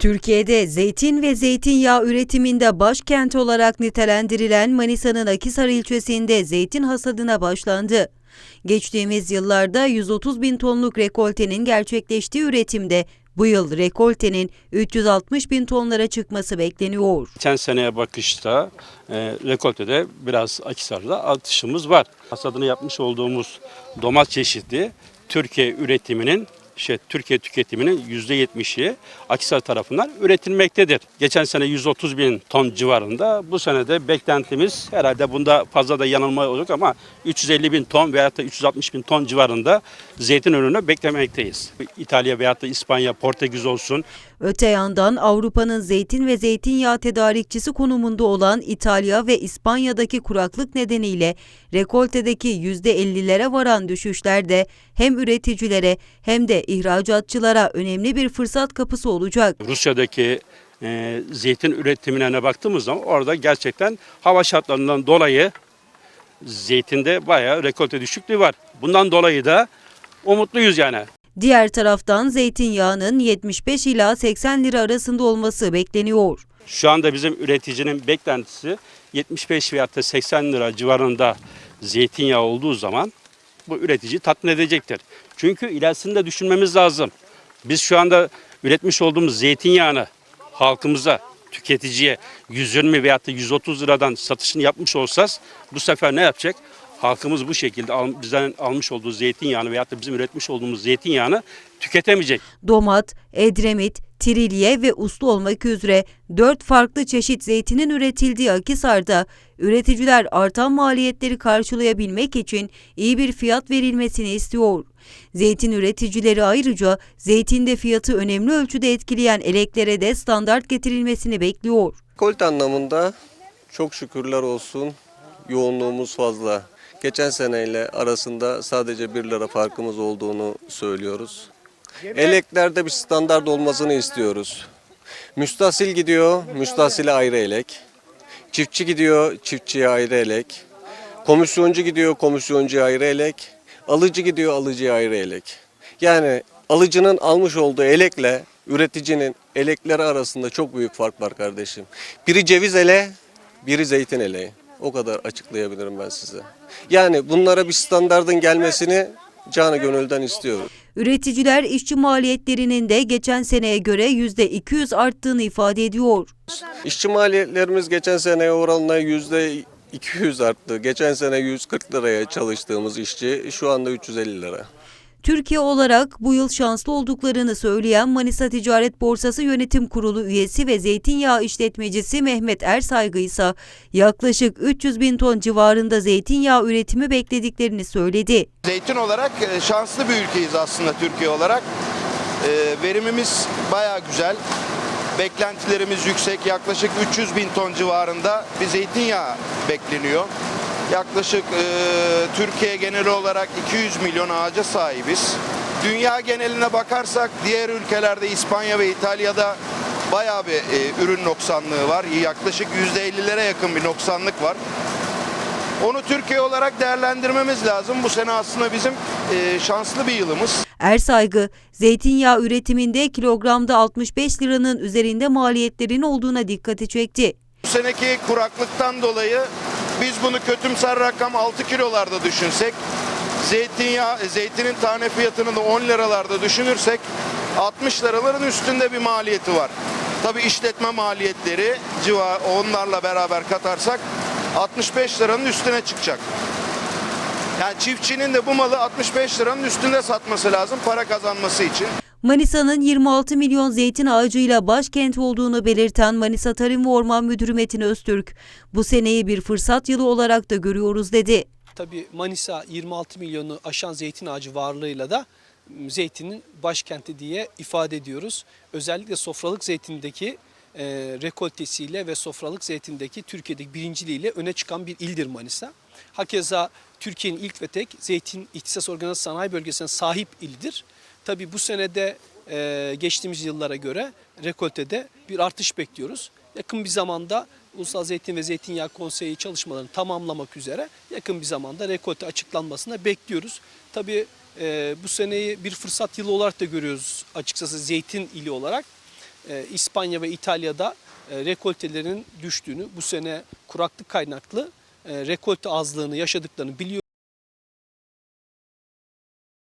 Türkiye'de zeytin ve zeytinyağı üretiminde başkent olarak nitelendirilen Manisa'nın Akisar ilçesinde zeytin hasadına başlandı. Geçtiğimiz yıllarda 130 bin tonluk rekoltenin gerçekleştiği üretimde bu yıl rekoltenin 360 bin tonlara çıkması bekleniyor. Geçen seneye bakışta e, rekoltede biraz Akisar'da artışımız var. Hasadını yapmış olduğumuz domates çeşidi Türkiye üretiminin şey, Türkiye tüketiminin %70'i Akisar tarafından üretilmektedir. Geçen sene 130 bin ton civarında. Bu sene de beklentimiz herhalde bunda fazla da yanılma olacak ama 350 bin ton veyahut da 360 bin ton civarında zeytin ürünü beklemekteyiz. İtalya veyahut da İspanya, Portekiz olsun Öte yandan Avrupa'nın zeytin ve zeytinyağı tedarikçisi konumunda olan İtalya ve İspanya'daki kuraklık nedeniyle rekoltedeki %50'lere varan düşüşler de hem üreticilere hem de ihracatçılara önemli bir fırsat kapısı olacak. Rusya'daki e, zeytin üretimine ne baktığımız zaman orada gerçekten hava şartlarından dolayı zeytinde bayağı rekolte düşüklüğü var. Bundan dolayı da umutluyuz yani. Diğer taraftan zeytinyağının 75 ila 80 lira arasında olması bekleniyor. Şu anda bizim üreticinin beklentisi 75 veyahut da 80 lira civarında zeytinyağı olduğu zaman bu üretici tatmin edecektir. Çünkü ilerisini de düşünmemiz lazım. Biz şu anda üretmiş olduğumuz zeytinyağını halkımıza, tüketiciye 120 veyahut da 130 liradan satışını yapmış olsaz bu sefer ne yapacak? Halkımız bu şekilde al- bizden almış olduğu zeytinyağını veyahut da bizim üretmiş olduğumuz zeytinyağını tüketemeyecek. Domat, Edremit, Trilye ve Uslu olmak üzere 4 farklı çeşit zeytinin üretildiği Akisar'da üreticiler artan maliyetleri karşılayabilmek için iyi bir fiyat verilmesini istiyor. Zeytin üreticileri ayrıca zeytinde fiyatı önemli ölçüde etkileyen eleklere de standart getirilmesini bekliyor. Kolt anlamında çok şükürler olsun yoğunluğumuz fazla. Geçen seneyle arasında sadece 1 lira farkımız olduğunu söylüyoruz. Eleklerde bir standart olmasını istiyoruz. Müstahsil gidiyor, müstahsile ayrı elek. Çiftçi gidiyor, çiftçiye ayrı elek. Komisyoncu gidiyor, komisyoncuya ayrı elek. Alıcı gidiyor, alıcıya ayrı elek. Yani alıcının almış olduğu elekle üreticinin elekleri arasında çok büyük fark var kardeşim. Biri ceviz ele, biri zeytin eleği. O kadar açıklayabilirim ben size. Yani bunlara bir standardın gelmesini canı gönülden istiyoruz. Üreticiler işçi maliyetlerinin de geçen seneye göre %200 arttığını ifade ediyor. İşçi maliyetlerimiz geçen seneye oranla yüzde 200 arttı. Geçen sene 140 liraya çalıştığımız işçi şu anda 350 lira. Türkiye olarak bu yıl şanslı olduklarını söyleyen Manisa Ticaret Borsası Yönetim Kurulu üyesi ve zeytinyağı işletmecisi Mehmet Ersaygı ise yaklaşık 300 bin ton civarında zeytinyağı üretimi beklediklerini söyledi. Zeytin olarak e, şanslı bir ülkeyiz aslında Türkiye olarak. E, Verimimiz bayağı güzel. Beklentilerimiz yüksek. Yaklaşık 300 bin ton civarında bir zeytinyağı bekleniyor. Yaklaşık e, Türkiye geneli olarak 200 milyon ağaca sahibiz. Dünya geneline bakarsak diğer ülkelerde İspanya ve İtalya'da bayağı bir e, ürün noksanlığı var. Yaklaşık %50'lere yakın bir noksanlık var. Onu Türkiye olarak değerlendirmemiz lazım. Bu sene aslında bizim e, şanslı bir yılımız. Ersaygı, zeytinyağı üretiminde kilogramda 65 liranın üzerinde maliyetlerin olduğuna dikkati çekti. Bu seneki kuraklıktan dolayı biz bunu kötümser rakam 6 kilolarda düşünsek, zeytinyağı, zeytinin tane fiyatını da 10 liralarda düşünürsek 60 liraların üstünde bir maliyeti var. Tabi işletme maliyetleri civa onlarla beraber katarsak 65 liranın üstüne çıkacak. Yani çiftçinin de bu malı 65 liranın üstünde satması lazım para kazanması için. Manisa'nın 26 milyon zeytin ağacıyla başkent olduğunu belirten Manisa Tarım ve Orman Müdürü Metin Öztürk, bu seneyi bir fırsat yılı olarak da görüyoruz dedi. Tabii Manisa 26 milyonu aşan zeytin ağacı varlığıyla da m, zeytinin başkenti diye ifade ediyoruz. Özellikle sofralık zeytindeki e, rekoltesiyle ve sofralık zeytindeki Türkiye'deki birinciliğiyle öne çıkan bir ildir Manisa. Hakeza Türkiye'nin ilk ve tek zeytin ihtisas organize sanayi bölgesine sahip ildir. Tabii bu senede e, geçtiğimiz yıllara göre rekoltede bir artış bekliyoruz. Yakın bir zamanda Ulusal Zeytin ve Zeytinyağı Konseyi çalışmalarını tamamlamak üzere yakın bir zamanda rekolte açıklanmasını bekliyoruz. Tabii e, bu seneyi bir fırsat yılı olarak da görüyoruz açıkçası zeytin ili olarak. e, İspanya ve İtalya'da e, rekoltelerin düştüğünü, bu sene kuraklık kaynaklı e, rekolte azlığını yaşadıklarını biliyoruz.